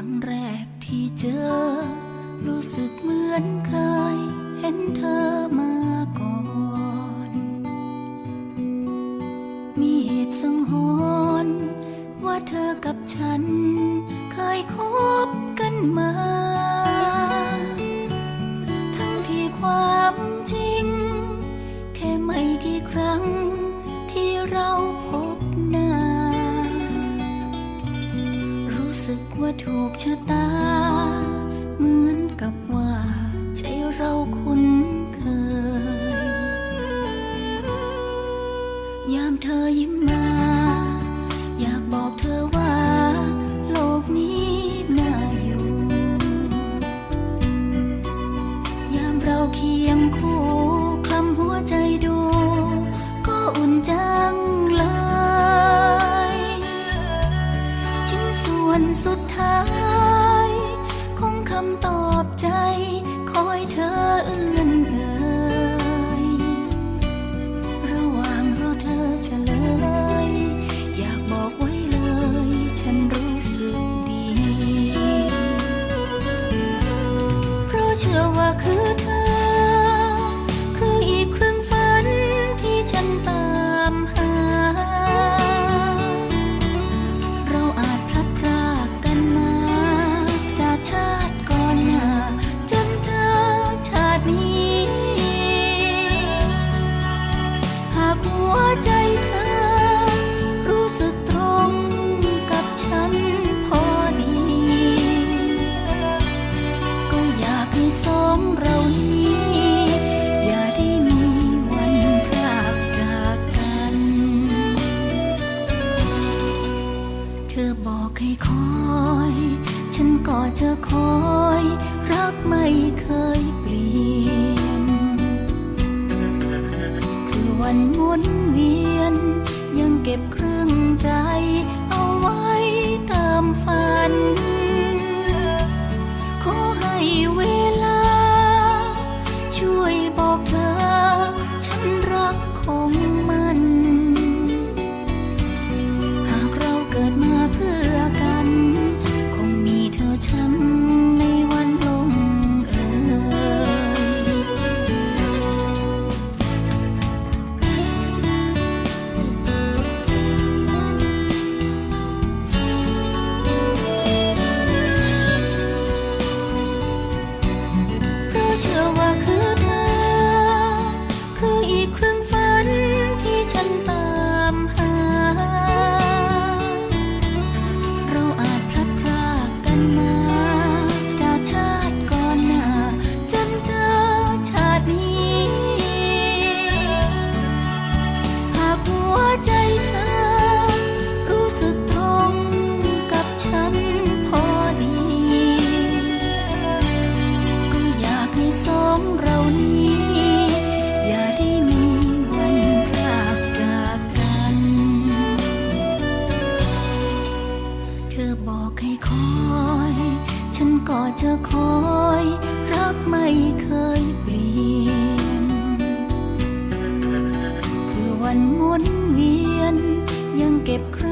ั้งแรกที่เจอ รู้สึกเหมือนเคยเห็นเธอมาก่อน มีเหตุสังหรณ์ว่าเธอกับฉัน ว่าถูกชะตา เหมือนกับว่าใจเราคุ้นเคย ยามเธอยิ้มมา อยากบอกเธอว่า โลกนี้น่าอยู่ ยามเราเคียงคู่คลำหัวใจดู ก็อุ่นจัง วนสุดท้ายของคำตอบใจ คอยเธอเอื้อนเอ่ยระหว่างรอเธอเฉลย อยากบอกไว้เลย ฉันรู้สึกดี เพราะเชื่อว่าคือ เธอบอกให้คอย ฉันก็ธอคอย รักไม่เคยเปลี่ยน คือวันหมุนเวียน ยังเก็บครึ่งใจ เอาไว้ตามฝัน เครื่องฝนที่ฉันตามหา เราอาจพลัดพรากกันมา จากชาติก่อนหน้าจนเจอชาตินี้ หากหัวใจเธอรู้สึกตรงกับฉันพอดี ก็อยากให้สองเรานี้ ธอบอกให้คอย ฉันก็จะคอย รักไม่เคยเปลี่ยน คือวันหมุนเวียนยังเก็บคร